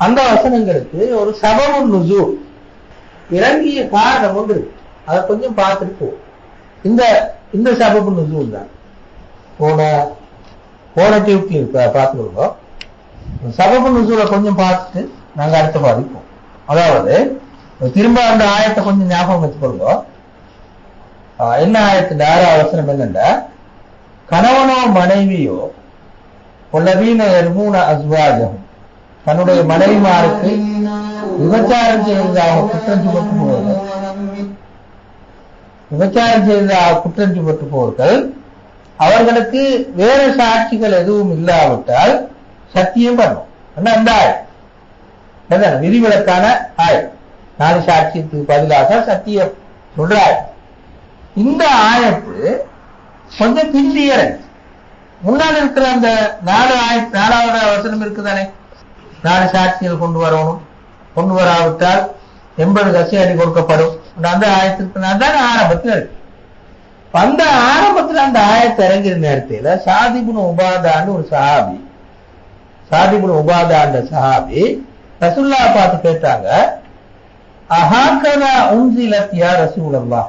அந்த வசனங்களுக்கு ஒரு சபமும் நுசு இறங்கிய காரணம் ஒன்று அதை கொஞ்சம் பார்த்துட்டு இந்த இந்த சபபு நுசூல் தான். போன போன டியூப்ல பார்த்துருக்கோம் பார்த்துக்கோங்க. சபபு கொஞ்சம் பார்த்துட்டு நாங்க அடுத்த பாதிப்போம் அதாவது திரும்ப அந்த ஆயத்தை கொஞ்சம் ஞாபகம் வச்சுக்கொள்வோம் ஆஹ் என்ன ஆயத்துல ஆறாவது அவசரம் என்னன்னா கணவனோ மனைவியோ உள்ள வீணர் மூணு அஸ்வாஜகம் தன்னுடைய மனைவிமாருக்கு விபச்சாரம் செய்ததாக குற்றம் சுமத்து போவர்கள் விபச்சாரம் செய்ததாக குற்றம் சுமத்து போவர்கள் அவர்களுக்கு வேற சாட்சிகள் எதுவும் இல்லாவிட்டால் சத்தியம் பண்ணும். என்ன அந்த ஆயம் என்ன விதிவிலக்கான ஆயம் நாலு சாட்சியத்துக்கு பதிலாக சத்தியம் சொல்றாரு இந்த ஆயத்து கொஞ்சம் பிந்தியற முன்னால் இருக்கிற அந்த நாலு ஆய் நாலாவது அவசரம் இருக்குதானே? நாலு சாட்சிகள் கொண்டு வரணும். கொண்டு வராவிட்டால் எண்பது கசியாடி கொடுக்கப்படும். அந்த ஆயத்திற்கு நான் தான் ஆரம்பத்தில் இருக்கு. அந்த ஆரம்பத்தில் அந்த ஆயத்தை இறங்கிற நேரத்தில் சாதிபுன் உபாதான்னு ஒரு சஹாபி சாதிபுன் உபாதான்ற சஹாபி ரசுல்லா பார்த்து கேட்டாங்க அஹாக்கதா உன்சிலத் யா ரசூலல்லா?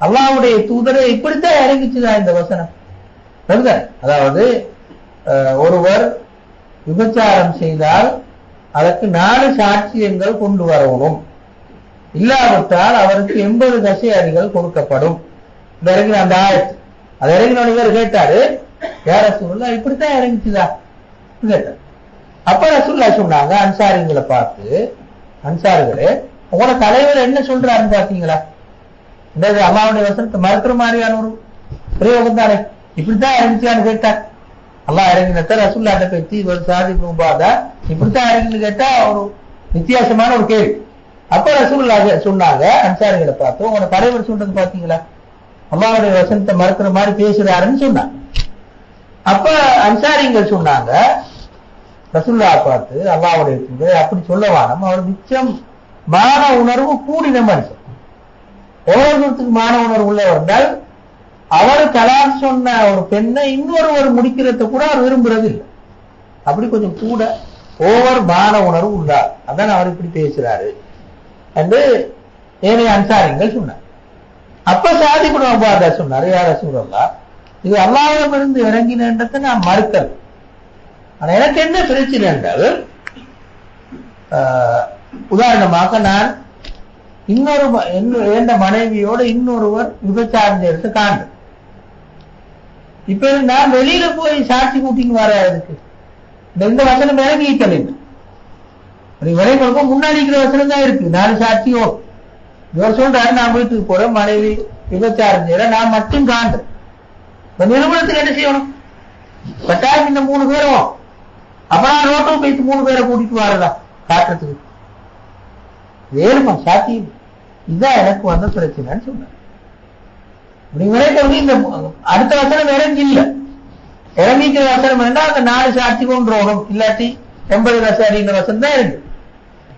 அல்லாஹ்வுடைய தூதரை இப்படித்தான் இறங்கிச்சுதான் இந்த வசனம். அதாவது அஹ், ஒருவர் விபச்சாரம் செய்தால் அதற்கு நாலு சாட்சியங்கள் கொண்டு வரணும். இல்லாவிட்டால் அவருக்கு எண்பது தசை அடிகள் கொடுக்கப்படும். இந்த இறங்கின அந்த ஆயத்து. அது இறங்கின இவர் கேட்டாரு யார ரசூலுல்லாஹ் இப்படித்தான் இறங்கிச்சுதா? கேட்டார். அப்ப ரசூல்லா சொன்னாங்க அன்சாரிங்களை பார்த்து அன்சாரிகளே உங்களோட தலைவர் என்ன சொல்றாருன்னு பாத்தீங்களா? இந்த அம்மாவுடைய வசனத்தை மறுக்கிற மாதிரியான ஒரு பிரயோகம் தானே? இப்படித்தான் இறங்கிச்சான்னு கேட்டார். அல்லாஹ் இறங்கினத்தை ரசூல்லாட்ட பேச்சு இவர் சாதி ரூபாதா இப்படித்தான் இறங்கின்னு கேட்டா ஒரு வித்தியாசமான ஒரு கேள்வி. அப்ப ரசூல்லாக சொன்னாங்க அன்சாரிகளை பார்த்து உங்களோட தலைவர் சொல்றது பாத்தீங்களா? அல்லாவுடைய வசனத்தை மறுக்கிற மாதிரி பேசுறாருன்னு சொன்னாங்க. அப்ப அன்சாரிங்கள் சொன்னாங்க ரசுல்லா பார்த்து அல்லாவுடைய தூதர் அப்படி சொல்ல வானம் அவர் மிச்சம் மான உணர்வு கூடின மனுஷன். ஒவ்வொருத்தருக்கு மான உணர்வு உள்ளவர் வந்தால் அவர் கலார் சொன்ன ஒரு பெண்ணை இன்னொருவர் முடிக்கிறத கூட அவர் விரும்புறது இல்லை அப்படி கொஞ்சம் கூட ஓவர் மான உணர்வு உள்ளார் அதான் அவர் இப்படி பேசுறாரு என்று ஏனைய அன்சாரிங்கள் சொன்னார். அப்ப சாதி குணபாதா சொன்னார் யார சூழல்லா இது அல்லாவிடமிருந்து இறங்கினன்றதை நான் மறுத்தல் ஆனா எனக்கு என்ன பிரச்சனை என்றால் ஆஹ், உதாரணமாக நான் இன்னொரு என்ன- மனைவியோட இன்னொருவர் விபச்சாரம் செய்யறது காண்டு இப்ப இருந்தா வெளியில போய் சாட்சி கூட்டின்னு வர அதுக்கு. இந்த இந்த வசனம் இறங்கிட்டல் விளைவுகளுக்கும் முன்னாடி இருக்கிற வசனம் தான் இருக்கு. நாலு சாட்சியோ. இவர் சொல்றாரு நான் வீட்டுக்கு போறேன் மனைவி விபச்சாரம் செய்யறேன். நான் மட்டும் காண்டேன் இந்த நிறுவனத்துக்கு என்ன செய்யணும்? கட்டாயம் இந்த மூணு பேரும் அப்புறம் நான் ரோட்டும் போயிட்டு மூணு பேரை கூட்டிட்டு வரதா? காட்டுறதுக்கு. வேறுமா சாத்தியம் இதுதான் எனக்கு வந்த பிரச்சனைன்னு சொன்னேன் இப்படி விளைவுகளுக்கு இந்த அடுத்த வசனம் இறங்கி இல்ல. இறங்கிக்கிற வசனம் வேண்டா அந்த நாலு சாட்சி கொண்டு வரணும் இல்லாட்டி எண்பது கசாரிங்கிற வசனம் தான் இருக்கு.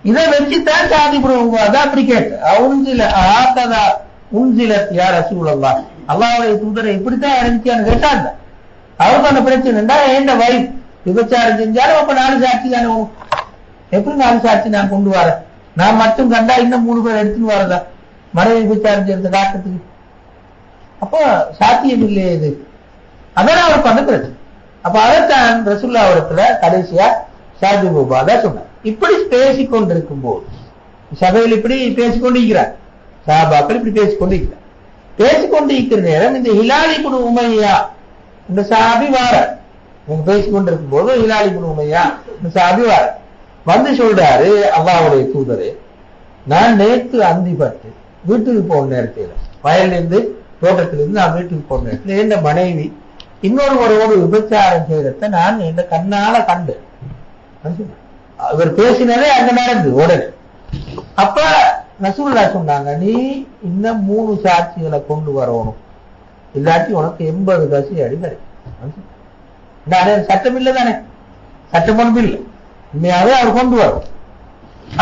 இதை வச்சுதான் சாதி அதான் அப்படி கேட்டு உன்சில ஆத்ததா உன்சில யார் ரசூலல்லா அல்லாவுடைய தூதரை இப்படித்தான் இறங்கிச்சான்னு கேட்டாங்க. அவருக்கு அந்த இருந்தா என்ன? வைஃப் விபச்சாரம் செஞ்சாலும் அப்ப நாலு சாட்சி தானே எப்படி நாலு சாட்சி நான் கொண்டு வரேன்? நான் மட்டும் கண்டா இன்னும் மூணு பேர் எடுத்துன்னு வரதா? மனைவி விபச்சாரம் செய்யறது காட்டுறதுக்கு அப்போ சாத்தியம் இல்லையே இது. அதான் அவருக்கு அந்த பிரச்சனை அப்ப அதைத்தான் ரசுல்லா இடத்துல கடைசியா சாதி பாபா சொன்னார். இப்படி பேசிக் கொண்டிருக்கும் போது சபையில் இப்படி பேசிக்கொண்டிருக்கிறார். சாபாக்கள் இப்படி பேசிக்கொண்டிருக்கிறார். பேசிக்கொண்டிருக்கிற பேசிக்கொண்டு இருக்கிற நேரம் இந்த ஹிலாலி குடு உமையா இந்த சாபி வார நீங்க பேசிக்கொண்டிருக்கும் போது ஹிலாலி குடு உமையா இந்த சாபி வார வந்து சொல்றாரு அல்லாவுடைய தூதரே நான் நேற்று அந்திப்பட்டு வீட்டுக்கு போன நேரத்தில் வயல்ல இருந்து தோட்டத்திலிருந்து நான் வீட்டுக்கு போனேன். என் மனைவி இன்னொருவரோடு விபச்சாரம் செய்யறத நான் என் கண்ணால கண்டேன். இவர் பேசினதே அங்க நடந்து உடனே. அப்ப நசூல்லா சொன்னாங்க நீ இந்த மூணு சாட்சிகளை கொண்டு வரணும். இல்லாட்டி உனக்கு எண்பது கசி அடி நானே சட்டம் இல்லை தானே? சட்டம் ஒன்றும் இல்லை. உண்மையாவே அவர் கொண்டு வரும்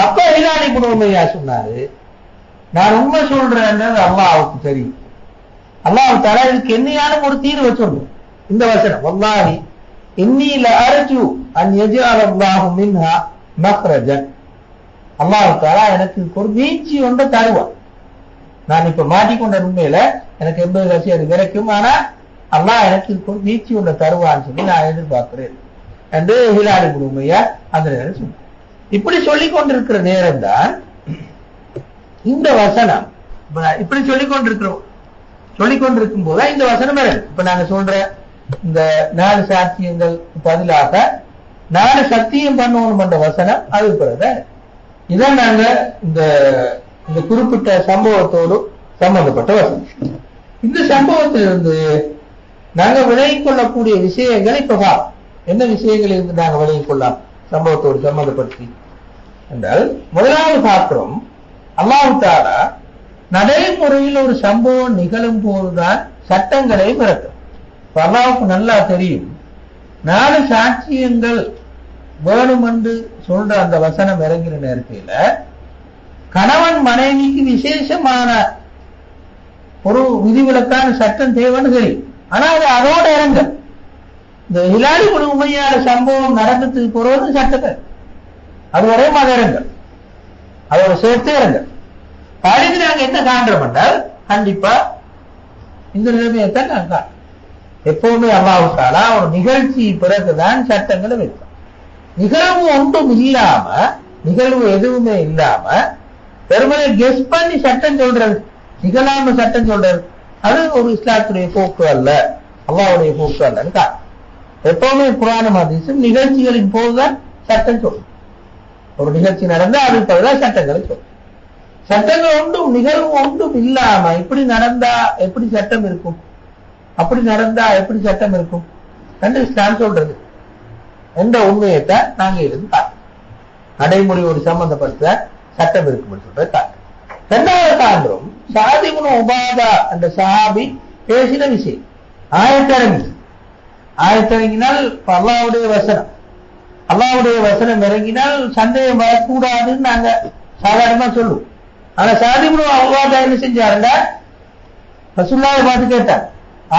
அப்ப இலானி குடும்பமையா சொன்னாரு நான் உண்மை சொல்றேன்னு அல்லாவுக்கு தெரியும். அல்லாஹ் தலா இதுக்கு என்னையான ஒரு தீர்வு சொல்லு இந்த வசனம் வல்லாஹி இன்னில அரஜு அன் யஜ்அல அல்லாஹு மின்ஹா மஹ்ரஜன். அல்லாஹ் தாலா எனக்கு ஒரு வீழ்ச்சி ஒன்று தருவான் நான் இப்ப மாட்டிக்கொண்ட உண்மையில எனக்கு எண்பது லட்சம் அது கிடைக்கும் ஆனா அல்லாஹ் எனக்கு இதுக்கு ஒரு வீழ்ச்சி ஒன்று தருவான்னு சொல்லி நான் எதிர்பார்க்கிறேன். என்று ஹிலாரி குருமையா அந்த நேரம் சொன்னார். இப்படி சொல்லிக் கொண்டிருக்கிற நேரம் தான் இந்த வசனம். இப்படி சொல்லிக் கொண்டிருக்கிறோம். சொல்லிக்கொண்டிருக்கும் போது இந்த வசனம் வருது. இப்ப நாங்க சொல்ற இந்த நாலு சாத்தியங்கள் பதிலாக நாலு சத்தியம் பண்ணணும் என்ற வசனம் அது பிறகு இதான் நாங்க இந்த இந்த குறிப்பிட்ட சம்பவத்தோடு சம்பந்தப்பட்ட வசனம். இந்த சம்பவத்திலிருந்து நாங்க விலகிக் கொள்ளக்கூடிய விஷயங்கள் இப்ப பார்ப்போம் என்ன விஷயங்கள் இருந்து நாங்க விலகிக் கொள்ளலாம்? சம்பவத்தோடு சம்பந்தப்படுத்தி. என்றால் முதலாவது பார்க்கிறோம் அல்லாஹு நடைமுறையில் ஒரு சம்பவம் நிகழும் போதுதான் சட்டங்களை பிறக்கும் இப்ப நல்லா தெரியும். நாலு சாட்சியங்கள் வேணுமென்று சொல்ற அந்த வசனம் இறங்கின நேரத்தில் கணவன் மனைவிக்கு விசேஷமான ஒரு விதிவிலக்கான சட்டம் தேவைன்னு தெரியும். ஆனா அது அதோட இறங்க இந்த ஹிலாரி குழு உண்மையான சம்பவம் நடந்ததுக்கு போறது சட்டத்தை அது வரையும் அது இறங்க அதோட சேர்த்து இறங்க அதுக்கு நாங்க என்ன காண்றோம் என்றால் கண்டிப்பா இந்த நிலைமையைத்தான் நாங்க எப்பவுமே அல்லாவிட்டாலா ஒரு நிகழ்ச்சி பிறகுதான் சட்டங்களை வைப்போம் நிகழ்வு ஒன்றும் இல்லாம நிகழ்வு எதுவுமே இல்லாம பெருமனை கெஸ் பண்ணி சட்டம் சொல்றது நிகழாம சட்டம் சொல்றது அது ஒரு இஸ்லாத்துடைய போக்கு அல்ல அல்லாவுடைய போக்கு அல்லன்னு காரணம் எப்பவுமே புராண மதீசும் நிகழ்ச்சிகளின் போதுதான் சட்டம் சொல்லும். ஒரு நிகழ்ச்சி நடந்தா அது பதிலாக சட்டங்களை சொல்லும். சட்டங்கள் ஒன்றும் நிகழ்வு ஒன்றும் இல்லாம இப்படி நடந்தா எப்படி சட்டம் இருக்கும்? அப்படி நடந்தா எப்படி சட்டம் இருக்கும்? என்று சொல்றது. என்ற உண்மையைத்தான் நாங்க இருந்து பார்க்கிறோம் நடைமுறையோடு சம்பந்தப்படுத்த சட்டம் இருக்கும் சொல்றது காட்டு இரண்டாவது காண்றோம் உபாதா அந்த சஹாபி பேசின விஷயம். ஆயத்தரங்கி. ஆயத்தரங்கினால் அல்லாவுடைய வசனம். அல்லாவுடைய வசனம் இறங்கினால் சந்தேகம் வரக்கூடாதுன்னு நாங்க சாதாரணமா சொல்லுவோம். ஆனா சாதிகுண அவங்க என்ன செஞ்சாருண்டா ரசுல்லாவை பார்த்து கேட்டார்.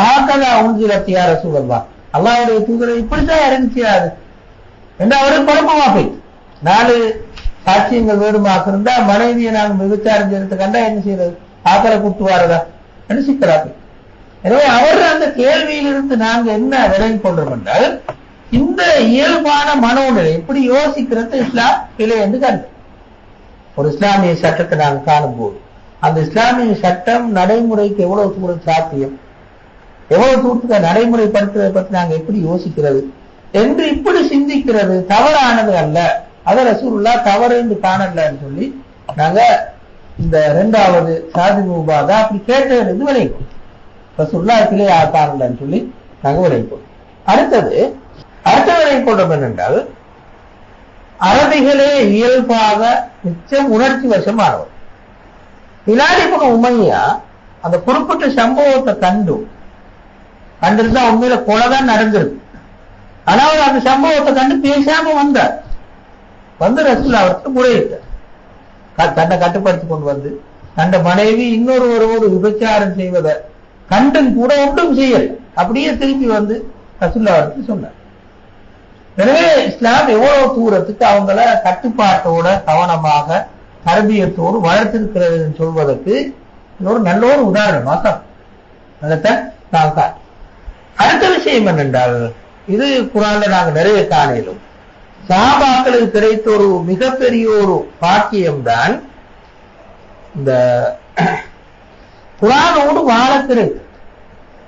ஆக்கதா உஞ்சிலத்தியா ரசூலல்லா அல்லாவுடைய தூதரை இப்படித்தான் இறங்கிச்சியாது என்று அவருக்கு குழப்பமா போயிட்டு. நாலு சாட்சியங்கள் வேணுமாக இருந்தா மனைவியை நாங்கள் விபச்சாரம் செய்யறது கண்டா என்ன செய்யறது? ஆக்கரை கூட்டு வாரதா? என்று சிக்கலா எனவே அவர் அந்த கேள்வியிலிருந்து நாங்க என்ன விலகி கொண்டோம் என்றால் இந்த இயல்பான மனோநிலை எப்படி யோசிக்கிறது இஸ்லாம் இல்லை என்று கண்டு. ஒரு இஸ்லாமிய சட்டத்தை நாங்கள் காணும் போது அந்த இஸ்லாமிய சட்டம் நடைமுறைக்கு எவ்வளவு தூரம் சாத்தியம்? எவ்வளவு தூரத்துக்கு நடைமுறைப்படுத்துறதை பற்றி நாங்க எப்படி யோசிக்கிறது? என்று இப்படி சிந்திக்கிறது தவறானது அல்ல. அதை ரசூலுல்லா தவறு என்று காணலன்னு சொல்லி நாங்க இந்த ரெண்டாவது சாதி உபாதா அப்படி கேட்டது விளைவிக்கும் ரசூல்லா கிளே காணலன்னு சொல்லி நாங்க விளைவிப்போம் அடுத்தது அடுத்த விளைவிக்கொண்டோம் என்னென்றால் அரபிகளே இயல்பாக மிச்சம் உணர்ச்சி வசமானவர் பிலாடி உமையா அந்த குறிப்பிட்ட சம்பவத்தை கண்டு கண்டிருந்தா உண்மையில கொலைதான் நடந்திருக்கு. ஆனா அவர் அந்த சம்பவத்தை கண்டு பேசாம வந்தார். வந்து ரசூல் அவருக்கு முறையிட்டார். க- தன்னை கட்டுப்படுத்தி கொண்டு வந்து தந்த மனைவி இன்னொரு விபச்சாரம் செய்வதை கண்டும் கூட ஒன்றும் செய்யல. அப்படியே திரும்பி வந்து ரசூல் அவருக்கு சொன்னார். எனவே இஸ்லாம் எவ்வளவு தூரத்துக்கு அவங்கள கட்டுப்பாட்டோட கவனமாக தரபியத்தோடு வளர்த்திருக்கிறது சொல்வதற்கு இது ஒரு நல்ல ஒரு உதாரணம் மாசம் நான் அடுத்த விஷயம் என்னென்றால் இது குரான்ல நாங்க நிறைய காணையிலும் சாபாக்களுக்கு கிடைத்த ஒரு மிகப்பெரிய ஒரு பாக்கியம்தான் இந்த குரானோடு வாழ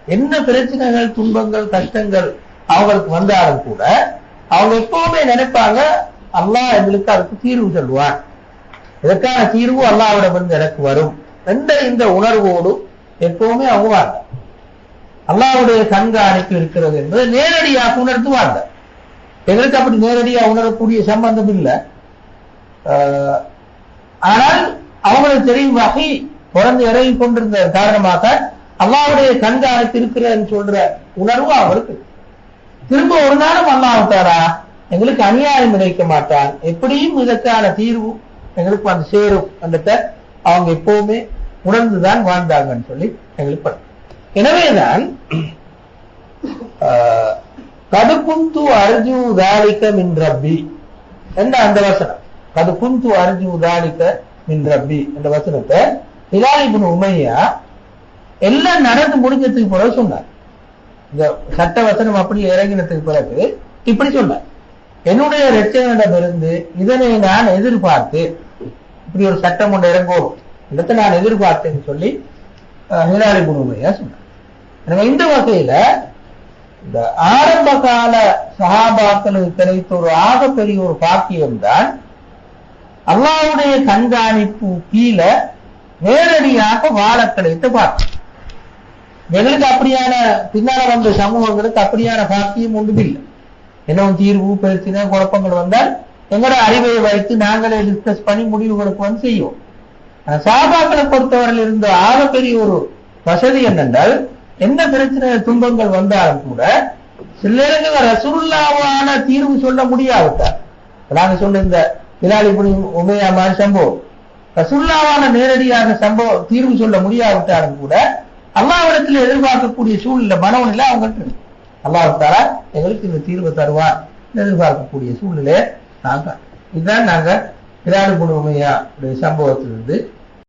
என்ன பிரச்சனைகள் துன்பங்கள் கஷ்டங்கள் அவங்களுக்கு வந்தாலும் கூட அவங்க எப்பவுமே நினைப்பாங்க அல்லாஹ் எங்களுக்கு அதுக்கு தீர்வு சொல்லுவான் இதற்கான தீர்வு? அல்லாவிடமிருந்து எனக்கு வரும். எந்த இந்த உணர்வோடு எப்பவுமே அவங்க வாழ்ந்தார் அல்லாவுடைய கண்காணிப்பு இருக்கிறது என்பதை நேரடியாக உணர்ந்து எங்களுக்கு அப்படி நேரடியா உணரக்கூடிய சம்பந்தம் இல்லை. ஆஹ், ஆனால் அவங்களுக்கு தெரியும் வகை பிறந்து இறங்கி கொண்டிருந்த காரணமாக அல்லாவுடைய கண்காணிப்பு இருக்கிறேன் சொல்ற உணர்வு அவருக்கு. திரும்ப ஒரு நாளும் அல்லாஹாரா எங்களுக்கு அநியாயம் நினைக்க மாட்டான் எப்படியும் இதற்கான தீர்வு எங்களுக்கு வந்து சேரும். என்றத அவங்க எப்பவுமே உணர்ந்துதான் வாழ்ந்தாங்கன்னு சொல்லி எங்களுக்கு எனவேதான் ஆஹ், கடுப்புந்து அர்ஜு உதாரிக்க மின் ரப்பி என்ன அந்த வசனம். கது குந்து அரிஜி உதாரிக்க மின் ரப்பி என்ற வசனத்தை ஹிலால் உமையா எல்லாம் நடந்து முடிஞ்சதுக்கு பிறகு சொன்னார். இந்த சட்ட வசனம் அப்படி இறங்கினதுக்கு பிறகு இப்படி சொன்னார் என்னுடைய ரட்சகனிடமிருந்து இதனை நான் எதிர்பார்த்து இப்படி ஒரு சட்டம் ஒன்று இறங்கும் இடத்தை நான் எதிர்பார்த்தேன்னு சொல்லி ஹிலாரி ஹிலால் சொன்னார். எனவே இந்த வகையில இந்த ஆரம்ப கால சகாபாக்களுக்கு கிடைத்த ஒரு ஆகப்பெரிய ஒரு பாக்கியம் தான் அல்லாவுடைய கண்காணிப்பு கீழே நேரடியாக வாழ கிடைத்த பாக்கியம். எங்களுக்கு அப்படியான பின்னால வந்த சமூகங்களுக்கு அப்படியான பாக்கியம் ஒன்றும் இல்லை என்ன தீர்வு பிரச்சனை குழப்பங்கள் வந்தால் எங்களோட அறிவை வைத்து நாங்களே டிஸ்கஸ் பண்ணி முடிவுகளுக்கு வந்து செய்வோம். சாபாக்களை பொறுத்தவரையில் இருந்த ஆகப்பெரிய ஒரு வசதி என்னென்றால் என்ன பிரச்சனை துன்பங்கள் வந்தாலும் கூட சில ரசுல்லாவான தீர்வு சொல்ல முடியாவிட்டார் நாங்க சொன்ன இந்த இலாலிபுரி உமையா மாதிரி சம்பவம். ரசுல்லாவான நேரடியாக சம்பவம் தீர்வு சொல்ல முடியாவிட்டாலும் கூட அல்லாவிடத்தில் எதிர்பார்க்கக்கூடிய சூழ்நிலை மனநிலை அவங்கள்ட்ட இருக்கு. எங்களுக்கு இந்த தீர்வு தருவார் எதிர்பார்க்கக்கூடிய சூழ்நிலையை நாங்க இதுதான் நாங்க இலாலிபுரி குணமையா சம்பவத்திலிருந்து